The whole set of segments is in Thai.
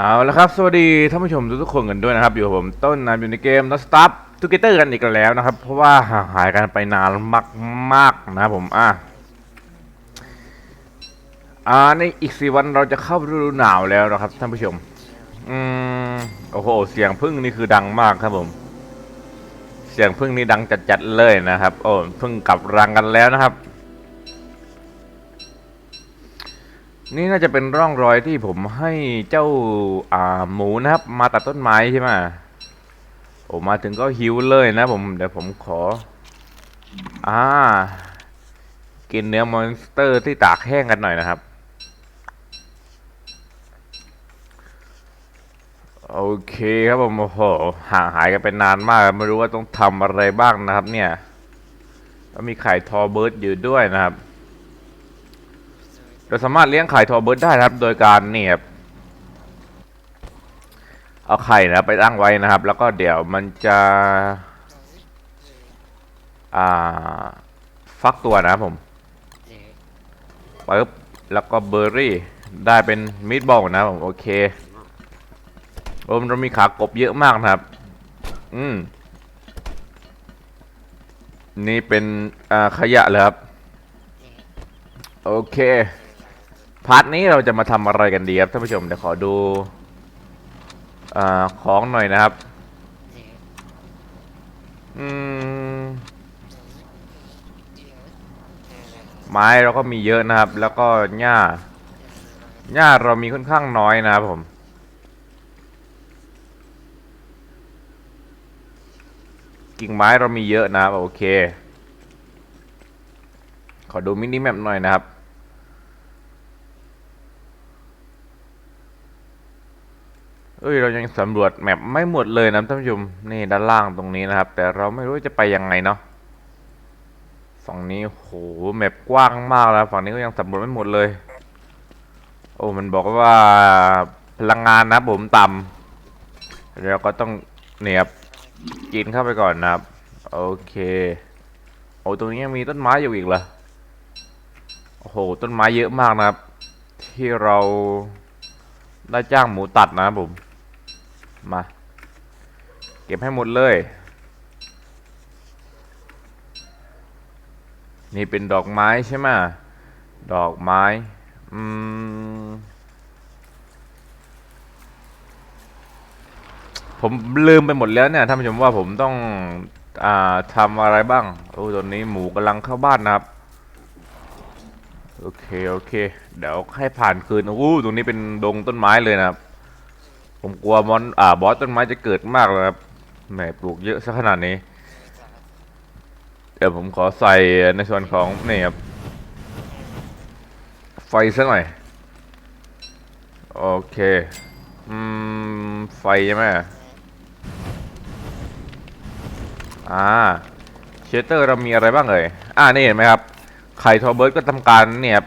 เอาละครับ สวัสดีท่านผู้ชมทุกๆคนกันด้วยนะครับ อยู่กับผมต้นนามอยู่ในเกม Not Stop Together กันอีกแล้วนะครับ เพราะว่าห่างหายกันไปนานมากๆนะผมอะอ่าในอีกสี่วันเราจะเข้าฤดูหนาวแล้วนะครับท่านผู้ชม อืมโอ้โหเสียงพึ่งนี่คือดังมากครับผม เสียงพึ่งนี่ดังจัดๆเลยนะครับ โอ้พึ่งกลับรังกันแล้วนะครับ นี่น่าจะเป็นร่องรอยที่ผมให้เจ้าอ่าหมูนะครับ มาตัดต้นไม้ใช่ไหมโอ้มาถึงก็หิวเลยนะผมเดี๋ยวผมขอ อ่า กินเนื้อมอนสเตอร์ที่ตากแห้งกันหน่อยนะครับ โอเคครับผมโอ้โหห่างหายกันไปนานมาก ไม่รู้ว่าต้องทำอะไรบ้างนะครับ เนี่ยแล้วมีไข่ทอเบิร์ดอยู่ด้วยนะครับ เราสามารถเลี้ยงไข่ทอเบิร์ดได้นะครับ โดยการเนี่ครับเอาไข่นะไปตั้งไว้นะครับ แล้วก็เดี๋ยวมันจะอ่าฟักตัวนะผมปึ๊บแล้วก็เบอร์รี่ได้เป็นมิดบอลนะผมโอเคโอ้มเรามีขากบเยอะมากนะครับ อืม นี่เป็นอ่าขยะเลยครับ โอเค พาร์ทนี้เราจะมาทำอะไรกันดีครับท่านผู้ชมเดี๋ยวขอดูอของหน่อยนะครับ อืม ไม้เราก็มีเยอะนะครับ แล้วก็หญ้าหญ้าเรามีค่อนข้างน้อยนะครับผมกิ่งไม้เรามีเยอะนะครับโอเค ขอดูมินิแมปหน่อยนะครับ เอ้ ยเรายังสำรวจแมปไม่หมดเลยนะท่านผู้ชมนี่ด้านล่างตรงนี้นะครับ แต่เราไม่รู้จะไปยังไงเนาะฝั่งนี้โหแมปกว้างมากแล้วฝั่งนี้ก็ยังสำรวจไม่หมดเลย โอ้มันบอกว่าพลังงานนะผมต่ำเราก็ต้องเนี่ยครับกินเข้าไปก่อนนะครับ โอเคโอ้ตรงนี้ยังมีต้นไม้อยู่อีกเหรอโอ้โหต้นไม้เยอะมากนะครับ ที่เราได้จ้างหมูตัดนะครับผม มา เก็บให้หมดเลย นี่เป็นดอกไม้ใช่ไหมดอกไม้อืมผมลืมไปหมดแล้วเนี่ยท่านผู้ชมว่าผมต้องอ่าทำอะไรบ้างโอ้ตอนนี้หมูกำลังเข้าบ้านนะครับโอเค โอเค เดี๋ยวให้ผ่านคืนโอ้ตรงนี้เป็นดงต้นไม้เลยนะครับ ผมกลัวมอนอ่าบอสต้นไม้จะเกิดมากเลยครับแหมปลูกเยอะซะขนาดนี้ เดี๋ยวผมขอใส่ในส่วนของนี่ครับไฟซะหน่อย โอเค อืม ไฟใช่ไหมอ่าเชเตอร์เรามีอะไรบ้างเอ่ย อ่า นี่เห็นไหมครับ ไข่ทอเบิร์ดก็ทำการเนี่ยครับ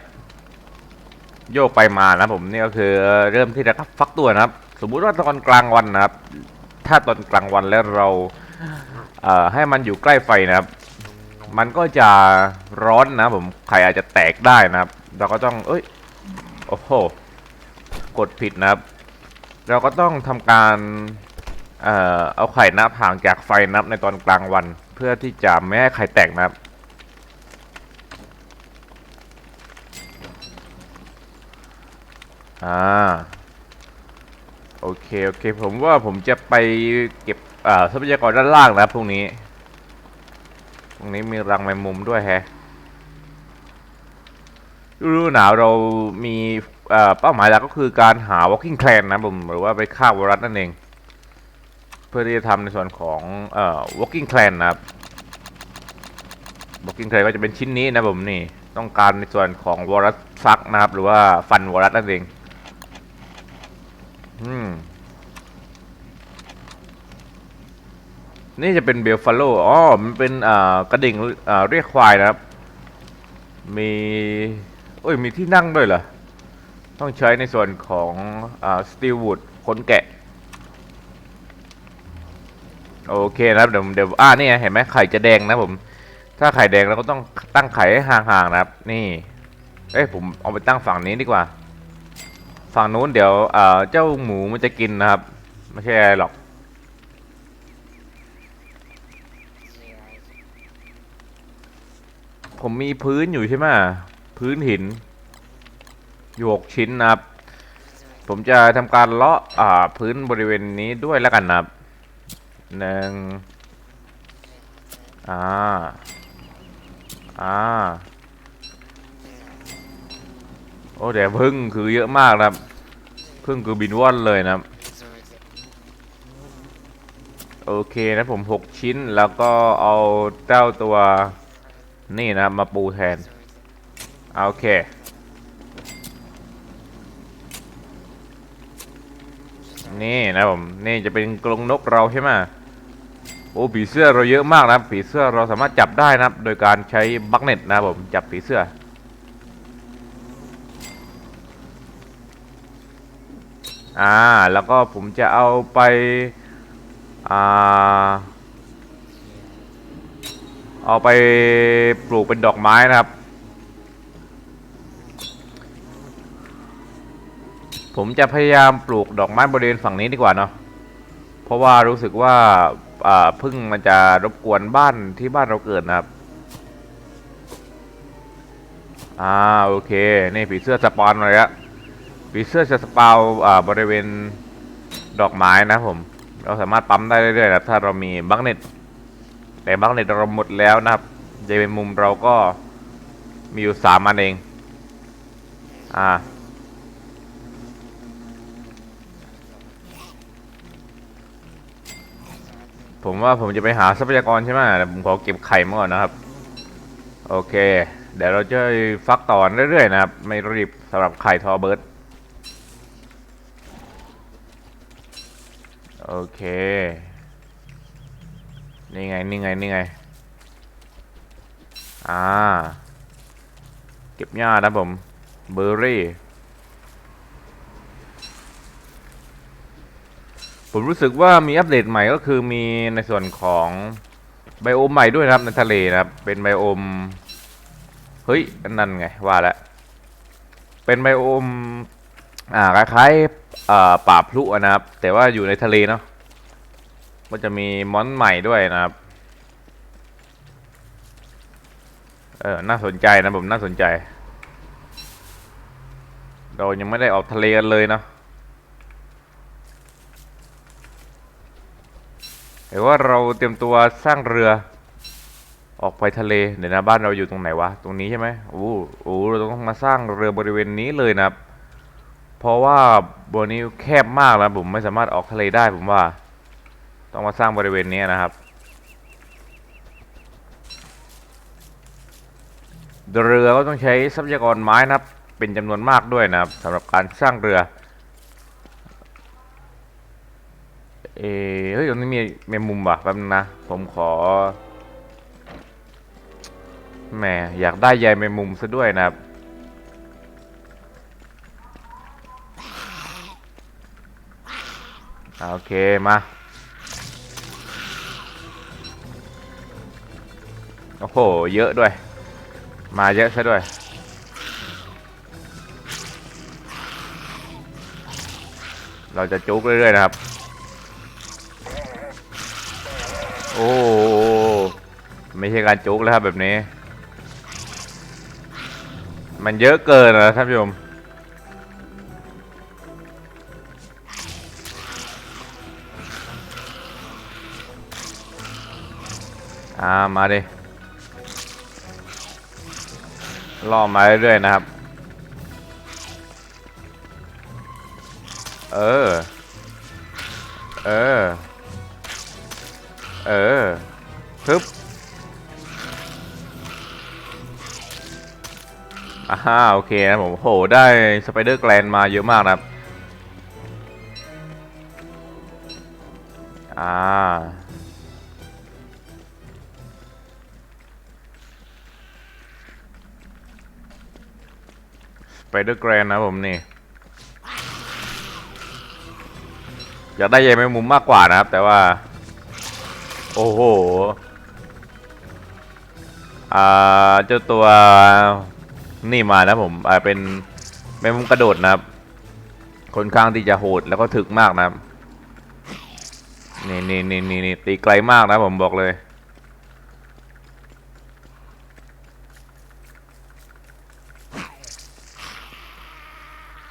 โยกไปมานะผมนี่ก็คือเริ่มที่จะฟักตัวนะครับ สมมุติว่าตอนกลางวันนะครับ ถ้าตอนกลางวันแล้วเราเอ่อให้มันอยู่ใกล้ไฟนะครับ มันก็จะร้อนนะผมไข่อาจจะแตกได้นะครับ เราก็ต้อง เอ้ย โอ้โห กดผิดนะครับ เราก็ต้องทำการเอ่อเอาไข่นับห่างจากไฟนับในตอนกลางวัน เพื่อที่จะไม่ให้ไข่แตกนะครับอ่า โอเค โอเค ผมว่าผมจะไปเก็บอ่าทรัพยากรด้านล่างนะครับพรุ่งนี้ตรงนี้มีรังแมงมุมด้วยแฮะฤดูหนาวเรามีเอ่อเป้าหมายหลักก็คือการหา walking clan นะผมหรือว่าไปฆ่าวรัสนั่นเอง เพื่อที่จะทำในส่วนของอ่อ walking clan นะครับ walking clan ก็จะเป็นชิ้นนี้นะผมนี่ ต้องการในส่วนของวรัสฟักนะครับ หรือว่าฟันวรัสนั่นเอง นี่จะเป็นเบลฟาโลอ๋อ มันเป็นกระดิ่งเรียกควายนะครับ มีโอ้ย มีที่นั่งด้วยเหรอ ต้องใช้ในส่วนของอสตีลวูดขนแกะ โอเคนะครับ เดี๋ยวเดี๋ยวอ่านี่เห็นไหมไข่จะแดงนะผม ถ้าไข่แดงเราก็ต้องตั้งไข่ให้ห่างๆนะครับ นี่ เอ้ยผมเอาไปตั้งฝั่งนี้ดีกว่า ฝั่งนู้นเดี๋ยวเอ่อเจ้าหมูมันจะกินนะครับ ไม่ใช่อะไรหรอก ผมมีพื้นอยู่ใช่ไหมพื้นหินอยู่หกชิ้นนะครับ ผมจะทำการเลาะอ่าพื้นบริเวณนี้ด้วยแล้วกันนะครับหนึ่งอ่า อ่า อ้เดี๋ยวพึ่งคือเยอะมากนะครับพึ่งคือบินว่อนเลยนะครับโอเคนะผมหกชิ้นแล้วก็เอาเจ้าตัวนี่นะมาปูแทนโอเคนี่นะผมนี่จะเป็นกรงนกเราใช่ไหมโอ้ผีเสื้อเราเยอะมากนะผีเสื้อเราสามารถจับได้นะโดยการใช้บักเน็ตนะผมจับผีเสื้อ อ่าแล้วก็ผมจะเอาไปอ่าเอาไปปลูกเป็นดอกไม้นะครับ ผมจะพยายามปลูกดอกไม้บริเวณฝั่งนี้ดีกว่าเนาะเพราะว่ารู้สึกว่าอ่าพึ่งมันจะรบกวนบ้านที่บ้านเราเกิดนะครับอ่าโอเค นี่ผีเสื้อสปอนมาแล้ว ผีเสื้อจะสปาวบริเวณดอกไม้นะผม เราสามารถปั๊มได้เรื่อยๆนะถ้าเรามีบักเน็ตแต่บักเน็ตเราหมดแล้วนะครับจะเป็นมุมเราก็มีอยู่สามอันเอง อ่าผมว่าผมจะไปหาทรัพยากรใช่ไหมแต่ผมขอเก็บไข่มาก่อนนะครับ โอเค เดี๋ยวเราจะฟักต่อเรื่อยๆนะครับ ไม่รีบสำหรับไข่ทอเบิร์ด โอเค นี่ไง นี่ไง นี่ไง อ่า เก็บหญ้านะผม เบอร์รี่ ผมรู้สึกว่ามีอัปเดตใหม่ก็คือมีในส่วนของไบโอมใหม่ด้วยนะครับในทะเลนะครับ เป็นไบโอม เฮ้ย นั่นไง ว่าแล้ว เป็นไบโอม อ่า คล้ายๆ ป่าพลุนะครับ แต่ว่าอยู่ในทะเลเนาะก็จะมีมอนใหม่ด้วยนะครับเออน่าสนใจนะผมน่าสนใจ เรายังไม่ได้ออกทะเลกันเลยเนาะแต่ว่าเราเตรียมตัวสร้างเรือออกไปทะเลเดี๋ยวนะบ้านเราอยู่ตรงไหนวะ ตรงนี้ใช่ไหมโอ้โหเราต้องมาสร้างเรือบริเวณนี้เลยนะครับ เพราะว่าบนนี้แคบมากแล้วผมไม่สามารถออกทะเลได้ผมว่า ต้องมาสร้างบริเวณนี้นะครับ เรือก็ต้องใช้ทรัพยากรไม้นะครับ เป็นจำนวนมากด้วยนะครับสำหรับการสร้างเรือ เออเฮ้ยตรงนี้มีแมงมุมว่ะแป๊บนึงนะ ผมขอแหมอยากได้ใยแมงมุมซะด้วยนะครับ โอเค มา โอ้โห เยอะด้วย มาเยอะซะด้วย เราจะจุกเรื่อยๆนะครับ โอ้โหไม่ใช่การจุกแล้วครับแบบนี้ มันเยอะเกินนะท่านผู้ชม มาดิล่อมาเรื่อยๆนะครับ เออ เออ เออปึ๊บอ่าโอเคนะผมโห ได้สไปเดอร์แกลนมาเยอะมากนะครับ ไปเดอร์แกรนนะผมนี่ อยากได้ใยแมงมุมมากกว่านะครับ แต่ว่า โอ้โหอ่าเจ้าตัวนี่มานะผมอ่าเป็นแมงมุมกระโดดนะครับค่อนข้างที่จะโหดแล้วก็ถึกมากนะครับนี่นี่นี่นี่ตีไกลมากนะผมบอกเลย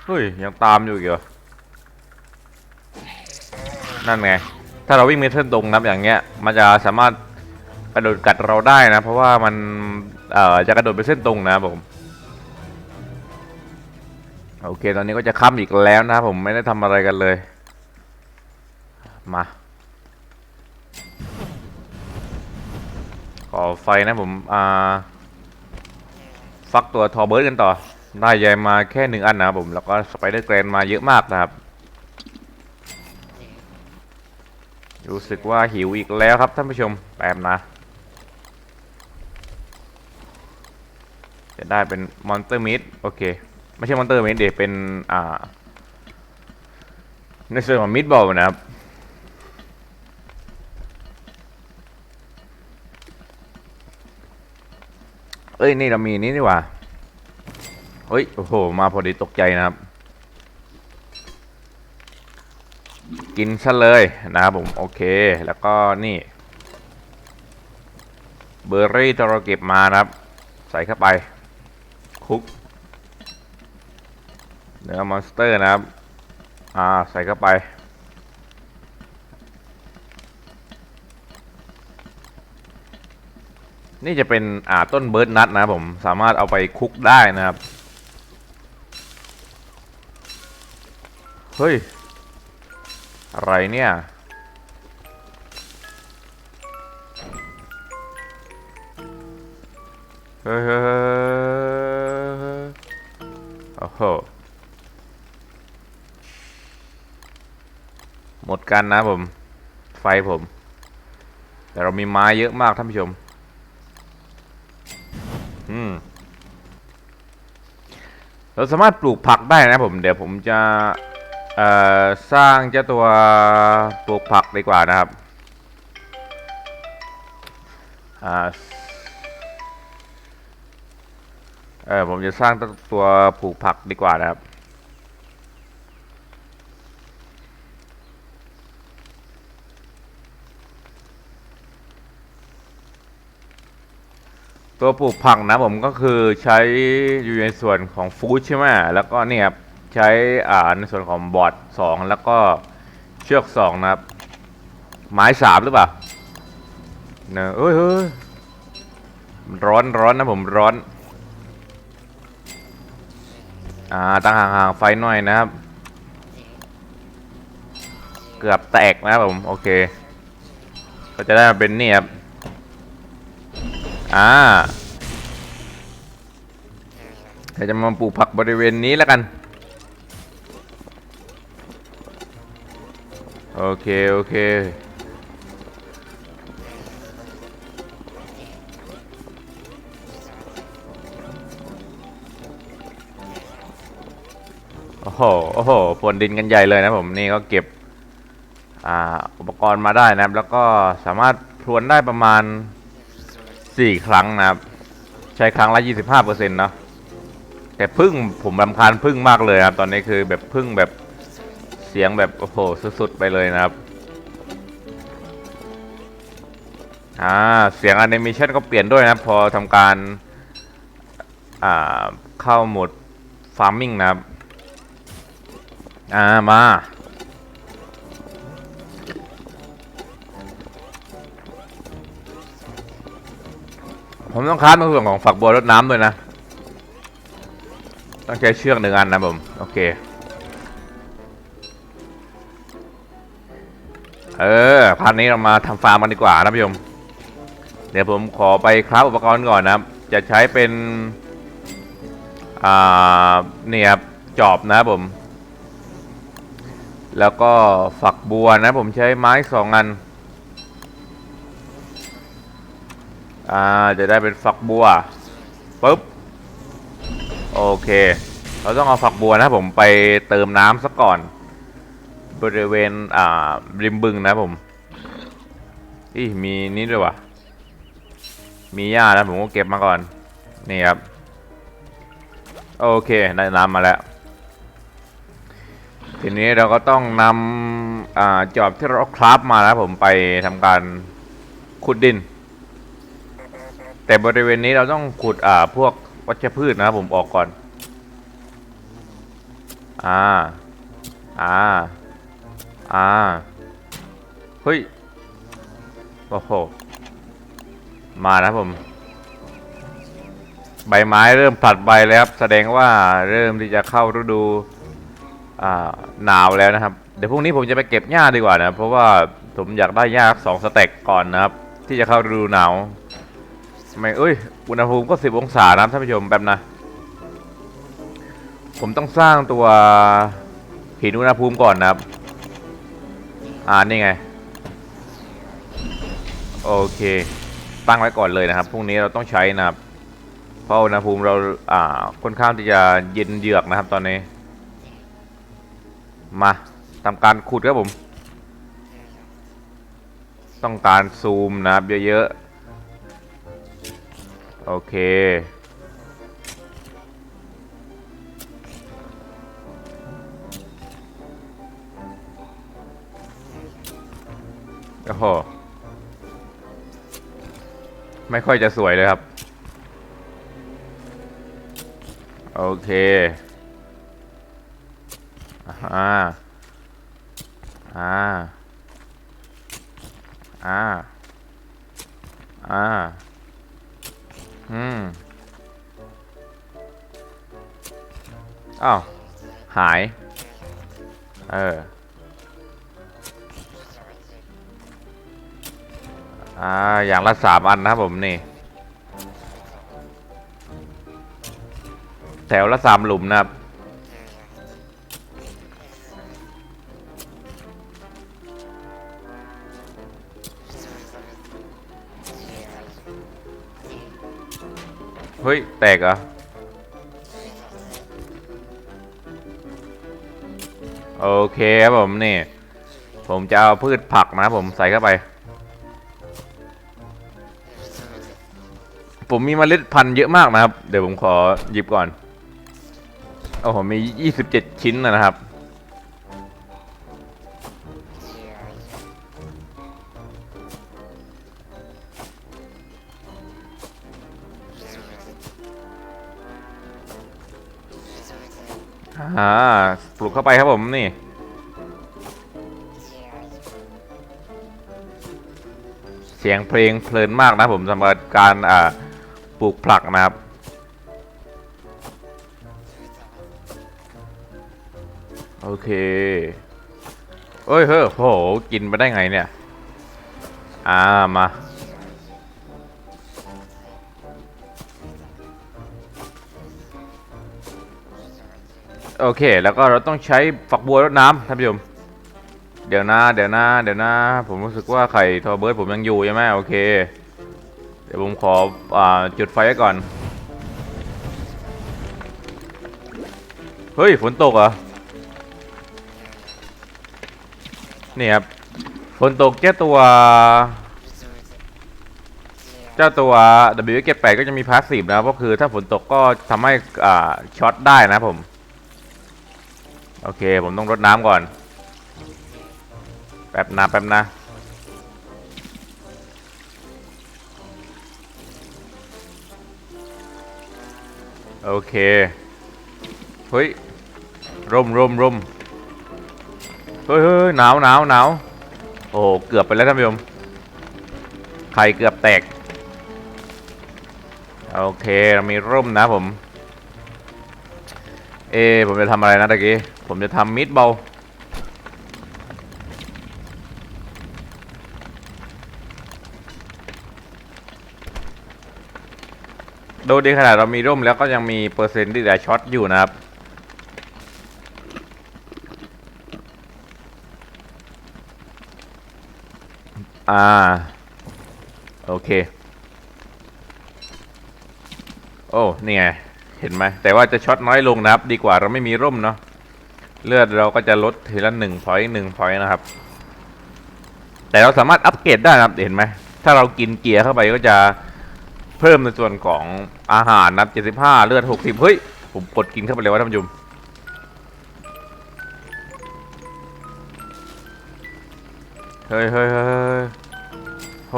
เฮ้ย ยังตามอยู่อีกเหรอ นั่นไง ถ้าเราวิ่งในเส้นตรงนะอย่างเงี้ย มันจะสามารถกระโดดกัดเราได้นะ เพราะว่ามันเอ่อจะกระโดดเป็นเส้นตรงนะผม โอเค ตอนนี้ก็จะค่ำอีกแล้วนะผมไม่ได้ทำอะไรกันเลย มาขอไฟนะผม อ่า ฟักตัวทอเบิร์ดกันต่อ ได้ใยมาแค่หนึ่งอันนะครับผม แล้วก็สไปเดอร์แกรนมาเยอะมากนะครับ รู้สึกว่าหิวอีกแล้วครับท่านผู้ชมแป๊บนะ จะได้เป็นมอนเตอร์มิดโอเค ไม่ใช่มอนเตอร์มิดเดเป็น อ่า ในส่วนของมิดบอลนะครับเอ้ย นี่เรามีนี่นี่ว่า เฮ้ย โอ้โห มาพอดีตกใจนะครับ กินซะเลยนะครับผม โอเค แล้วก็นี่ เบอร์รี่ที่เราเก็บมานะครับ ใส่เข้าไป คุก เนื้อมอนสเตอร์นะครับ อ่า ใส่เข้าไปนี่จะเป็นอ่าต้นเบิร์ดนัทนะผมสามารถเอาไปคุกได้นะครับ เฮ้ย อะไรเนี่ยเฮ้ยเฮ้ยเฮ้ยโอ้โห หมดกันนะผม ไฟผม แต่เรามีไม้เยอะมากท่านผู้ชม อืมเราสามารถปลูกผักได้นะผม เดี๋ยวผมจะ เอ่อสร้างเจ้าตัวปลูกผักดีกว่านะครับอ่าเออผมจะสร้างตัวปลูกผักดีกว่านะครับตัวปลูกผักนะผมก็คือใช้อยู่ในส่วนของฟู้ดใช่ไหมแล้วก็เนี่ยครับ ใช้อ่าในส่วนของบอร์ดสองแล้วก็เชือกสองนะครับ ไม้สามหรือเปล่าเนอะเอ้ยเฮ้ยร้อนร้อนนะผมร้อน อ่าตั้งห่างๆไฟหน่อยนะครับ เกือบแตกนะครับผมโอเค ก็จะได้มาเป็นนี่ครับอ่าเดี๋ยวจะมาปลูกผักบริเวณนี้แล้วกัน โอเค โอเค โอ้โห โอ้โหพรวนดินกันใหญ่เลยนะผม นี่ก็เก็บ อ่า อุปกรณ์มาได้นะครับ แล้วก็สามารถพรวนได้ประมาณสี่ครั้งนะครับ ใช้ครั้งละยี่สิบห้าเปอร์เซ็นต์เนาะแต่พึ่งผมรำคาญพึ่งมากเลยครับ ตอนนี้คือแบบพึ่งแบบ เสียงแบบ โอ้โห สุดๆ ไปเลยนะครับ อ่า เสียงแอนิเมชันก็เปลี่ยนด้วยนะพอทำการ อ่า เข้าโหมดฟาร์มิงนะครับ อ่า มาผมต้องค้านในส่วนของฝักบัวรดน้ำด้วยนะ ต้องใช้เชือกหนึ่งอันนะผม โอเค เออพาร์ทนี้เรามาทำฟาร์มกันดีกว่านะพี่ชมเดี๋ยวผมขอไปคราฟอุปกรณ์ก่อนนะครับ จะใช้เป็น อ่า เนี่ยครับ จอบนะครับผม แล้วก็ฝักบัวนะผมใช้ไม้สองอัน อ่า จะได้เป็นฝักบัวปุ๊บ โอเค เราต้องเอาฝักบัวนะผมไปเติมน้ำซะก่อน บริเวณอ่าริมบึงนะผมอีมีนี่ด้วยวะมีหญ้านะผมก็เก็บมาก่อน นี่ครับ โอเคได้น้ำมาแล้ว ทีนี้เราก็ต้องนำอ่าจอบที่เราคราฟมานะครับผมไปทำการขุดดิน แต่บริเวณนี้เราต้องขุดอ่าพวกวัชพืชนะครับผมออกก่อน อ่า อ่า อ่า เฮ้ย โอ้โห มานะผม ใบไม้เริ่มผลัดใบแล้วครับ แสดงว่าเริ่มที่จะเข้าฤดูหนาวแล้วนะครับ เดี๋ยวพรุ่งนี้ผมจะไปเก็บหญ้าดีกว่านะ เพราะว่าผมอยากได้หญ้าสองสเต็กก่อนนะครับ ที่จะเข้าฤดูหนาวไม่เอ้ย อุณหภูมิก็สิบองศานะท่านผู้ชมแป๊บนะ ผมต้องสร้างตัวหินอุณหภูมิก่อนนะครับ อ่านี่ไง โอเค ตั้งไว้ก่อนเลยนะครับพรุ่งนี้เราต้องใช้นะครับ เพราะอุณหภูมิเราอ่าค่อนข้างที่จะเย็นเยือกนะครับตอนนี้ มาทำการขุดครับผม ต้องการซูมนะครับเยอะๆ โอเค โอ้โห ไม่ค่อยจะสวยเลยครับ โอเคอ่าอ่าอ่าอ่าอืมอ้าว หาย เออ อ่าอย่างละสามอันนะครับผมนี่ แถวละสามหลุมนะครับเฮ้ย แตกเหรอโอเคครับผมนี่ ผมจะเอาพืชผักนะผมใส่เข้าไป ผมมีเมล็ดพันธุ์เยอะมากนะครับ เดี๋ยวผมขอหยิบก่อน โอ้โห มี 27 ชิ้นนะครับ อ่า ปลูกเข้าไปครับผมนี่เสียงเพลงเพลินมากนะผมสำหรับการอ่า ปลูกผักนะครับ โอเคเอ้ยเฮ้ยโห กินไปได้ไงเนี่ย อ่า มา โอเค แล้วก็เราต้องใช้ฝักบัวรดน้ำท่านผู้ชมเดี๋ยวนะ เดี๋ยวนะ เดี๋ยวนะ ผมรู้สึกว่าไข่ทอเบิร์ดผมยังอยู่ใช่ไหมโอเค ดี๋ยวผมขออจุดไฟก่อน เฮ้ย ฝนตกเหรอนี่ครับ ฝนตกแค่ตัว เจ้าตัว W เก็บแปก็จะมีพาสซีฟนะครับก็คือถ้าฝนตกก็ทำให้อ่าช็อตได้นะผม โอเค ผมต้องรดน้ำก่อน แป๊บนะแป๊บนะ โอเค เฮ้ยร่มร่มร่มเฮ้ยเฮ้ยหนาวหนาวหนาวโอ้โหเกือบไปแล้วท่านผู้ชมไข่เกือบแตก โอเคเรามีร่มนะผม เอผมจะทำอะไรนะตะกี้ ผมจะทำมิดเบล ดูดีขนาดเรามีร่มแล้วก็ยังมีเปอร์เซ็นต์ที่จะช็อตอยู่นะครับ อ่า โอเค โอ้นี่ไง เห็นไหม แต่ว่าจะช็อตน้อยลงนะครับ ดีกว่าเราไม่มีร่มเนาะ เลือดเราก็จะลดทีละหนึ่งพอยต์หนึ่งพอยต์นะครับ แต่เราสามารถอัปเกรดได้นะครับ เห็นไหม ถ้าเรากินเกียร์เข้าไปก็จะ เพิ่มในส่วนของอาหารนับเจ็ดสิบห้าเลือดหกสิบเฮ้ย ผมกดกินเข้าไปเลยว่าท่านผู้ชมเฮ้ยเฮ้ยเฮ้ยเฮ้ยโห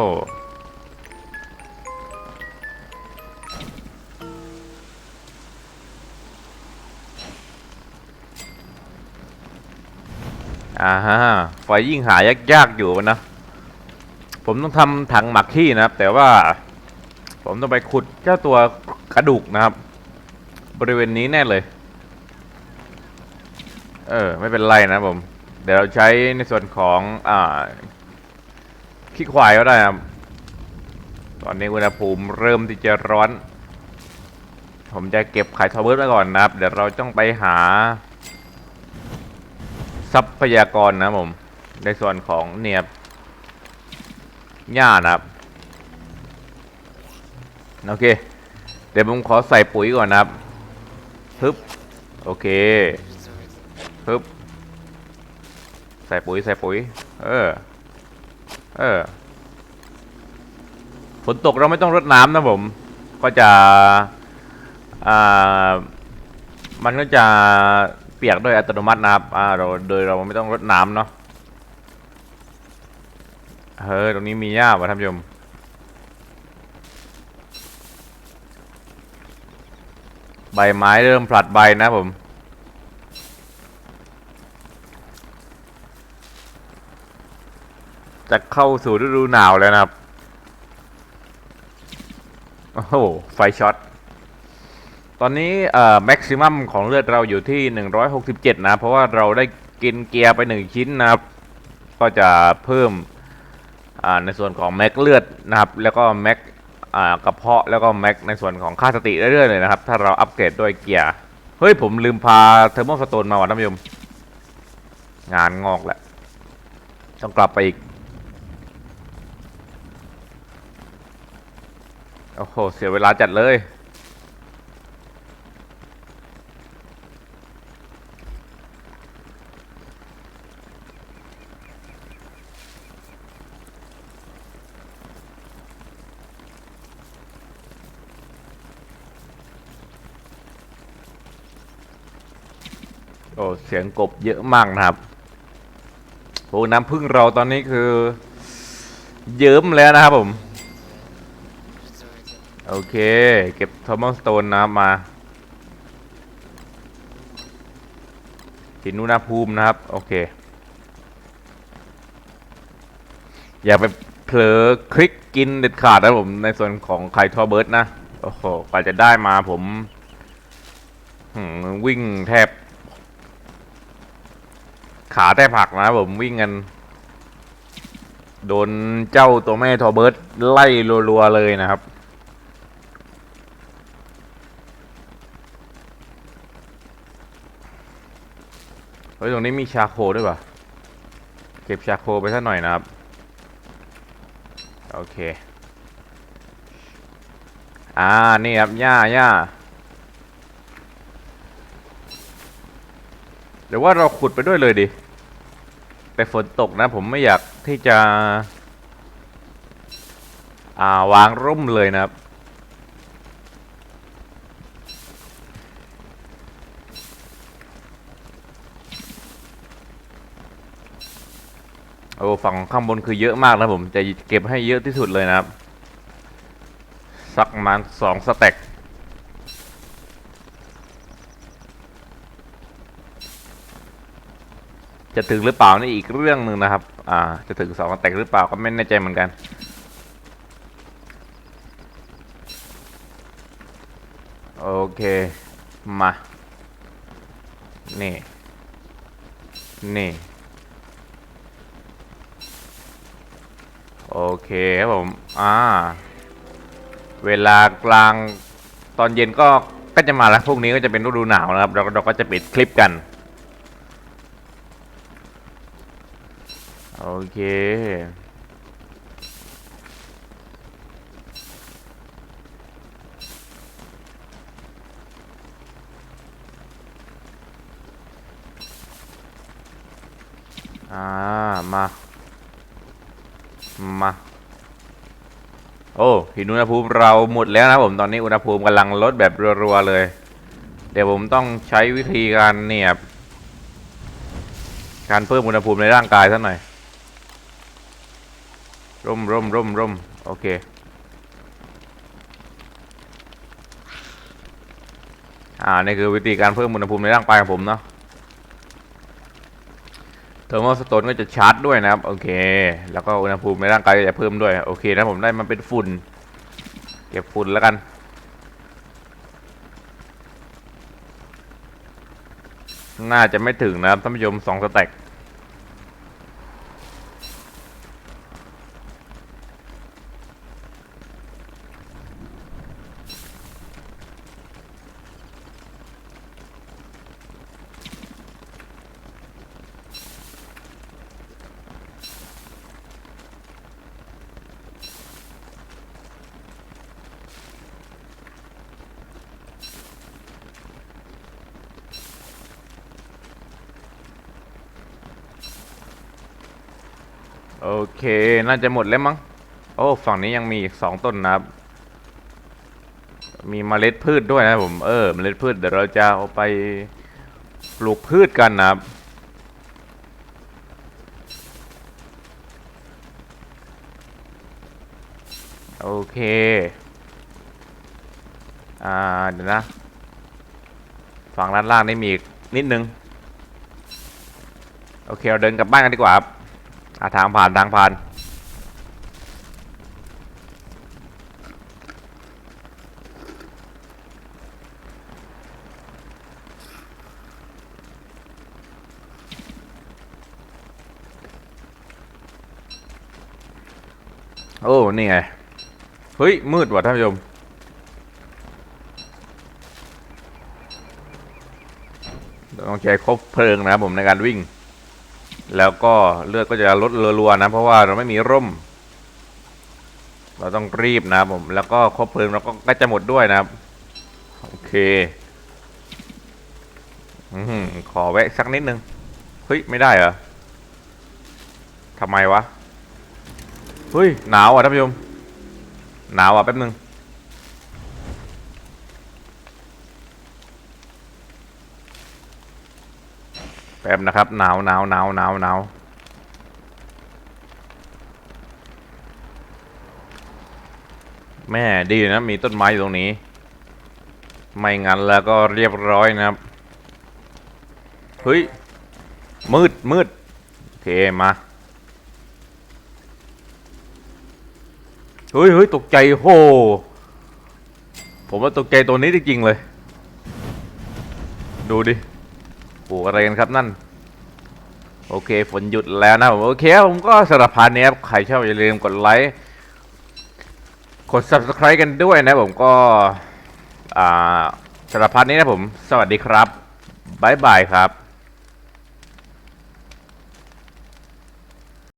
อ่าฮะไฟยิ่งหายากๆอยู่นะ ผมต้องทำถังหมักขี้นะครับ แต่ว่า ผมต้องไปขุดเจ้าตัวกระดูกนะครับ บริเวณนี้แน่เลย เออ ไม่เป็นไรนะผม เดี๋ยวเราใช้ในส่วนของ อ่าขี้ควายก็ได้ครับ ตอนนี้อุณหภูมิเริ่มที่จะร้อน ผมจะเก็บไข่ทอเบิร์ไว้ก่อนนะครับ เดี๋ยวเราต้องไปหา ทรัพยากรนะผม ในส่วนของเนี่ยบหญ้านะครับ โอเค เดี๋ยวผมขอใส่ปุ๋ยก่อนนะครับฮึบโอเคฮึบใส่ปุ๋ยใส่ปุ๋ย เออ เออฝนตกเราไม่ต้องรดน้ำนะผม ก็จะ อ่า มันก็จะเปียกโดยอัตโนมัตินะครับอ่าเราโดยเราไม่ต้องรดน้ำเนาะเฮ้ยตรงนี้มีหญ้าป่ะท่านผู้ชม ใบไม้เริ่มผลัดใบนะผม จะเข้าสู่ฤดูหนาวแล้วนะครับ โอ้โห ไฟช็อต ตอนนี้เอ่อแม็กซิมัมของเลือดเราอยู่ที่ 167 นะ เพราะว่าเราได้กินเกียร์ไป 1 ชิ้นนะครับ ก็จะเพิ่มอ่าในส่วนของแม็กเลือดนะครับ แล้วก็แม็ก กระเพาะแล้วก็แม็กในส่วนของค่าสติเรื่อยๆเลยนะครับ ถ้าเราอัปเกรดด้วยเกียร์ เฮ้ย ผมลืมพาเทอร์โมสโตนมาว่ะท่านผู้ชมงานงอกแหละ ต้องกลับไปอีก โอ้โห เสียเวลาจัดเลย สียงกบเยอะมากนะครับโอ้น้ำพึ่งเราตอนนี้คือ เยิ้มแล้วนะครับผม โอเค เก็บทอมอสโตนนะครับมาหินอุณหภูมินะครับ โอเค อย่าไปเผลอคลิกกินเด็ดขาดนะผม ในส่วนของไข่ทอเบิร์ดนะ โอ้โหกว่าจะได้มาผมหืมวิ่งแทบ ขาแทบหักนะผมวิ่งกัน โดนเจ้าตัวแม่ทอเบิร์ดไล่รัวๆเลยนะครับ เฮ้ย ตรงนี้มีชาโคด้วยป่ะ เก็บชาโคไปสักหน่อยนะครับ โอเค อ่า นี่ครับหญ้าหญ้าเดี๋ยวว่าเราขุดไปด้วยเลยดิ แต่ฝนตกนะ ผมไม่อยากที่จะ อ่าวางร่มเลยนะครับ โอ้ฝั่งข้างบนคือเยอะมากนะผม จะเก็บให้เยอะที่สุดเลยนะครับ สักมาณสองสเต็ก จะถึงหรือเปล่านี่อีกเรื่องหนึ่งนะครับ อ่า จะถึงสองสเต็กหรือเปล่าก็ไม่แน่ใจเหมือนกัน โอเค มา นี่ นี่ โอเคครับผม อ่า เวลากลางตอนเย็นก็ก็จะมาแล้วพวกนี้ก็จะเป็นฤดูหนาวนะครับเราเราก็จะปิดคลิปกัน โอเค อ่า มา มา โอ้หินอุณหภูมิเราหมดแล้วนะผม ตอนนี้อุณหภูมิกำลังลดแบบรัวๆเลย เดี๋ยวผมต้องใช้วิธีการเนี่ยการเพิ่มอุณหภูมิในร่างกายสักหน่อย ร่มร่มร่มร่มโอเค อ่า นี่คือวิธีการเพิ่มอุณหภูมิในร่างกายของผมเนาะเทอร์โมสโตนก็จะชาร์จด้วยนะครับ โอเค แล้วก็อุณหภูมิในร่างกายก็จะเพิ่มด้วย โอเคนะผมได้มันเป็นฝุ่น เก็บฝุ่นแล้วกันน่าจะไม่ถึงนะครับท่านผู้ชมสองสแต็ก โอเค น่าจะหมดแล้วมั้ง โอ้ ฝั่งนี้ยังมีอีกสองต้นนะครับ มีเมล็ดพืชด้วยนะผม เออ เมล็ดพืช เดี๋ยวเราจะเอาไปปลูกพืชกันนะครับ โอเค อ่า เดี๋ยวนะ ฝั่งด้านล่างนี่มีอีกนิดนึง โอเค เราเดินกลับบ้านกันดีกว่าครับ อะทางผ่านทางผ่านโอ้ นี่ไง เฮ้ย มืดว่ะท่านผู้ชม ต้องใช้ครบเพลิงนะครับผมในการวิ่ง แล้วก็เลือดก็จะลดรัวๆนะ เพราะว่าเราไม่มีร่ม เราต้องรีบนะผม แล้วก็ครบเพลิงเราก็ใกล้จะหมดด้วยนะครับ โอเคออหือขอแวะสักนิดนึง เฮ้ย ไม่ได้เหรอทำไมวะ เฮ้ย หนาวอะท่านผู้ชม หนาวอะแป๊บนึง แป๊บนะครับหนาวหนาวหนาวหนาวหนาวแม่ดีนะมีต้นไม้อยู่ตรงนี้ ไม่งั้นแล้วก็เรียบร้อยนะครับเฮ้ยมืดมืดโอเคมาเฮ้ยเฮ้ยตกใจโหผมว่าตกใจตัวนี้จริงๆเลย ดูดิ ปลูกอะไรกันครับนั่น โอเคฝนหยุดแล้วนะผมโอเคผมก็สำหรับพาร์ทนี้ครับใครชอบอย่าลืมกดไลค์กด subscribe กันด้วยนะผมก็อ่าสำหรับพาร์ทนี้นะผม สวัสดีครับบ๊ายบายครับ